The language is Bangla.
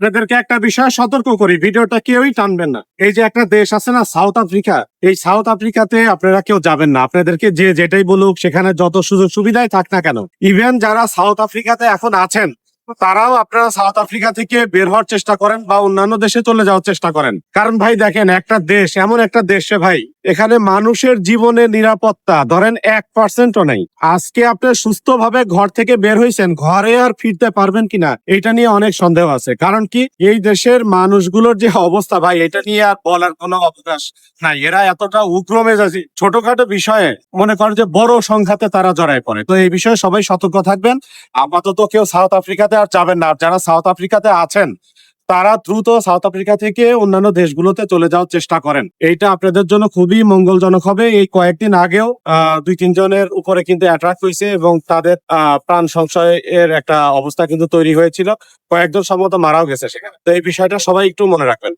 আপনাদেরকে একটা বিষয় সতর্ক করি, ভিডিওটা কেউই টানবেন না। এই যে একটা দেশ আছে না, সাউথ আফ্রিকা, এই সাউথ আফ্রিকাতে আপনারা কেউ যাবেন না। আপনাদেরকে যে যেটাই বলুক, সেখানে যত সুযোগ সুবিধাই থাক না কেন, ইভেন যারা সাউথ আফ্রিকাতে এখন আছেন তারাও আপনারা সাউথ আফ্রিকা থেকে বের হওয়ার চেষ্টা করেন বা অন্যান্য দেশে চলে যাওয়ার চেষ্টা করেন। কারণ ভাই দেখেন, একটা দেশ, এমন একটা দেশে ভাই, এখানে মানুষের জীবনের নিরাপত্তা ধরেন এক পার্সেন্টও নেই। আজকে আপনি সুস্থভাবে ঘর থেকে বের হয়েছেন ঘরে আর ফিরতে পারবেন কিনা, এটা নিয়ে অনেক সন্দেহ আছে। কারণ কি, এই দেশের মানুষগুলোর যে অবস্থা ভাই, এটা নিয়ে আর বলার কোনো অবকাশ নাই। এরা এতটা উগ্র মেজাজি, ছোটখাটো বিষয়ে মনে করেন যে বড় সংখ্যাতে তারা জড়ায় পড়ে। তো এই বিষয়ে সবাই সতর্ক থাকবেন। আপাতত কেউ সাউথ আফ্রিকাতে আর যাবেন না। যারা সাউথ আফ্রিকাতে আছেন, তারা দ্রুত সাউথ আফ্রিকা থেকে অন্যান্য দেশগুলোতে চলে যাওয়ার চেষ্টা করেন। এইটা আপনাদের জন্য খুবই মঙ্গলজনক হবে। এই কয়েকদিন আগেও দুই তিনজনের উপরে কিন্তু অ্যাট্রাক্ট হয়েছে এবং তাদের প্রাণ সংশয়ের একটা অবস্থা কিন্তু তৈরি হয়েছিল। কয়েকজন সম্ভবত মারাও গেছে সেখানে। তো এই বিষয়টা সবাই একটু মনে রাখবেন।